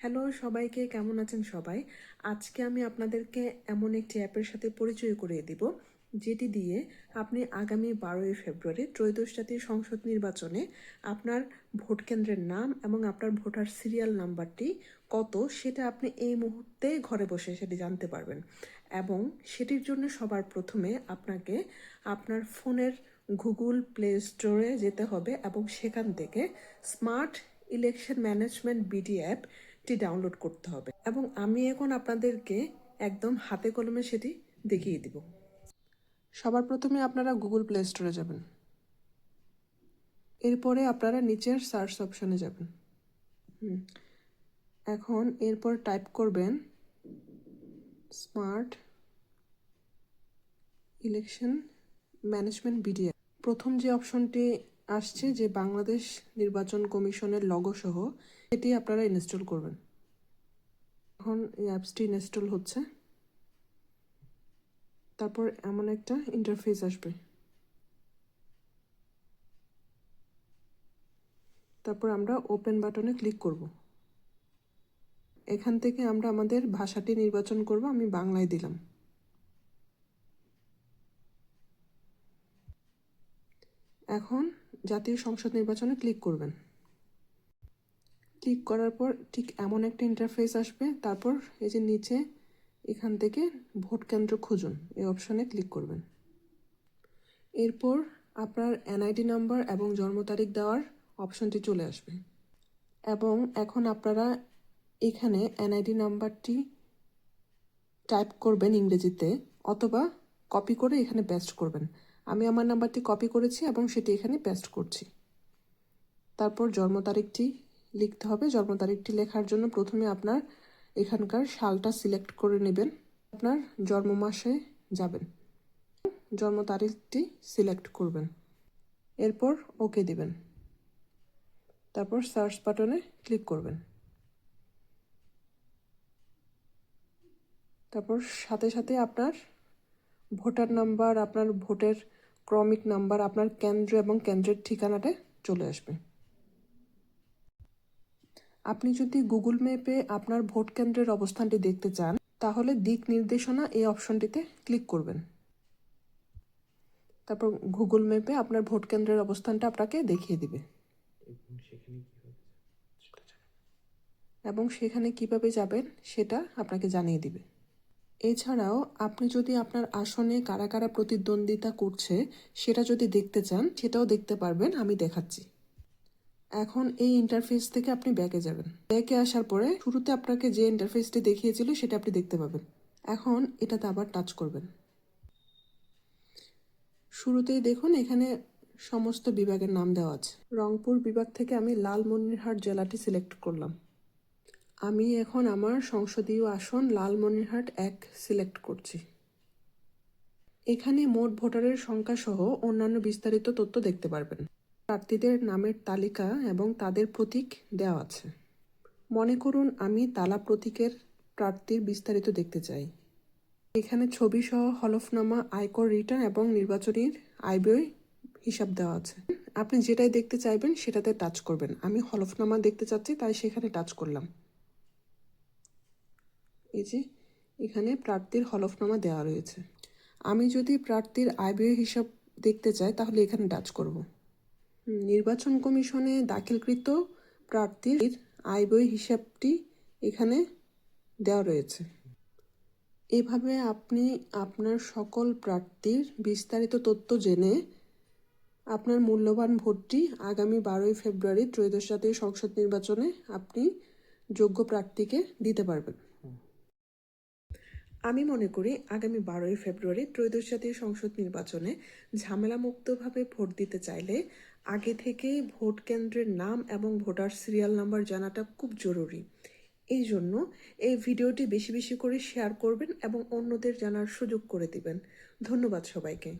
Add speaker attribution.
Speaker 1: Hello সবাইকে কেমন আছেন সবাই? আজকে আমি আপনাদেরকে এমন একটি অ্যাপের সাথে পরিচয় করিয়ে দিব, যেটি দিয়ে আপনি আগামী বারোই ফেব্রুয়ারি ত্রয়োদশ জাতীয় সংসদ নির্বাচনে আপনার ভোট কেন্দ্রের নাম এবং আপনার ভোটার সিরিয়াল নাম্বারটি কত সেটা আপনি এই মুহূর্তে ঘরে বসে সেটি জানতে পারবেন এবং সেটির জন্য সবার প্রথমে আপনাকে আপনার ফোনের গুগল প্লে স্টোরে যেতে হবে এবং সেখান থেকে স্মার্ট ইলেকশন ম্যানেজমেন্ট বিডি অ্যাপটি ডাউনলোড করতে হবে এবং আমি এখন আপনাদেরকে একদম হাতে কলমে সেটি দেখিয়ে দিব। সবার প্রথমে আপনারা গুগল প্লে স্টোরে যাবেন। এরপরে আপনারা নিচের সার্চ অপশনে যাবেন। এখন এরপর টাইপ করবেন স্মার্ট ইলেকশন ম্যানেজমেন্ট বিডিএ প্রথম যে অপশনটি আসছে যে বাংলাদেশ নির্বাচন কমিশনের লগো সহ এটি আপনারা ইনস্টল করবেন। এখন এই অ্যাপসটি ইনস্টল হচ্ছে। তারপর এমন একটা ইন্টারফেস আসবে। তারপর আমরা ওপেন বাটনে ক্লিক করব। এখান থেকে আমরা আমাদের ভাষাটি নির্বাচন করব, আমি বাংলায় দিলাম। এখন জাতীয় সংসদ নির্বাচনে ক্লিক করবেন। ক্লিক করার পর ঠিক এমন একটা ইন্টারফেস আসবে। তারপর এই যে নিচে এখান থেকে ভোট কেন্দ্র খুঁজুন। এই অপশনে ক্লিক করবেন। এরপর আপনার এনআইডি নাম্বার এবং জন্ম তারিখ দেওয়ার অপশনটি চলে আসবে। এবং এখন আপনারা এখানে এনআইডি নাম্বারটি টাইপ করবেন ইংরেজিতে অথবা কপি করে এখানে পেস্ট করবেন। আমি আমার নাম্বারটি কপি করেছি এবং সেটি এখানে পেস্ট করছি। তারপর জন্ম তারিখটি লিখতে হবে। জন্ম তারিখটি লেখার জন্য প্রথমে আপনার এখানকার সালটা সিলেক্ট করে নেবেন। আপনার জন্ম মাসে যাবেন। জন্ম তারিখটি সিলেক্ট করবেন। এরপর ওকে দিবেন। তারপর সার্চ বাটনে ক্লিক করবেন। তারপর সাথে সাথে আপনার ভোটার নাম্বার, আপনার ভোটের ক্রমিক নাম্বার, আপনার কেন্দ্র এবং কেন্দ্রের ঠিকানাটা চলে আসবে। আপনি যদি গুগল ম্যাপে আপনার ভোট কেন্দ্রের অবস্থানটি দেখতে চান তাহলে দিক নির্দেশনা এই অপশনটিতে ক্লিক করবেন। তারপর গুগল ম্যাপে আপনার ভোট কেন্দ্রের অবস্থানটা আপনাকে দেখিয়ে দিবে। এবং সেখানে কীভাবে যাবেন সেটা আপনাকে জানিয়ে দিবে। এছাড়াও আপনি যদি আপনার আসনে কারা কারা প্রতিদ্বন্দ্বিতা করছে সেটা যদি দেখতে চান সেটাও দেখতে পারবেন আমি দেখাচ্ছি। এখন এই ইন্টারফেস থেকে আপনি ব্যাকে যাবেন। ব্যাকে আসার পরে শুরুতে আপনাকে যে ইন্টারফেসটি দেখিয়েছিল সেটা আপনি দেখতে পাবেন। এখন এটাতে আবার টাচ করবেন। শুরুতেই দেখুন এখানে সমস্ত বিভাগের নাম দেওয়া আছে। রংপুর বিভাগ থেকে আমি লালমনিরহাট জেলাটি সিলেক্ট করলাম। আমি এখন আমার সংসদীয় আসন লালমনিরহাট এক সিলেক্ট করছি। এখানে মোট ভোটারের সংখ্যা সহ অন্যান্য বিস্তারিত তথ্য দেখতে পারবেন। প্রার্থীদের নামের তালিকা এবং তাদের প্রতীক দেওয়া আছে। মনে করুন, আমি তালা প্রতীকের প্রার্থীর বিস্তারিত দেখতে চাই। এখানে ছবি সহ হলফনামা, আয়কর রিটার্ন এবং নির্বাচনীর আয়ব্যয় হিসাব দেওয়া আছে। আপনি যেটাই দেখতে চাইবেন সেটাতে টাচ করবেন। আমি হলফনামা দেখতে চাচ্ছি, তাই সেখানে টাচ করলাম। এই যে, এখানে প্রার্থীর হলফনামা দেওয়া রয়েছে। আমি যদি প্রার্থীর আয়ব্যয় হিসাব দেখতে চাই, তাহলে এখানে টাচ করব। নির্বাচন কমিশনে দাখিলকৃত প্রার্থীর আয়ব্যয় হিসাবটি এখানে দেওয়া রয়েছে। এভাবে আপনি আপনার সকল প্রার্থীর বিস্তারিত তথ্য জেনে আপনার মূল্যবান ভোটটি আগামী বারোই ফেব্রুয়ারি ত্রয়োদশ জাতীয় সংসদ নির্বাচনে আপনি যোগ্য প্রার্থীকে দিতে পারবেন। আমি মনে করি আগামী বারোই ফেব্রুয়ারি ত্রয়োদশ জাতীয় সংসদ নির্বাচনে ঝামেলামুক্তভাবে ভোট দিতে চাইলে আগে থেকেই ভোট কেন্দ্রের নাম এবং ভোটার সিরিয়াল নাম্বার জানাটা খুব জরুরি। এই জন্য এই ভিডিওটি বেশি বেশি করে শেয়ার করবেন এবং অন্যদের জানার সুযোগ করে দিবেন। ধন্যবাদ সবাইকে।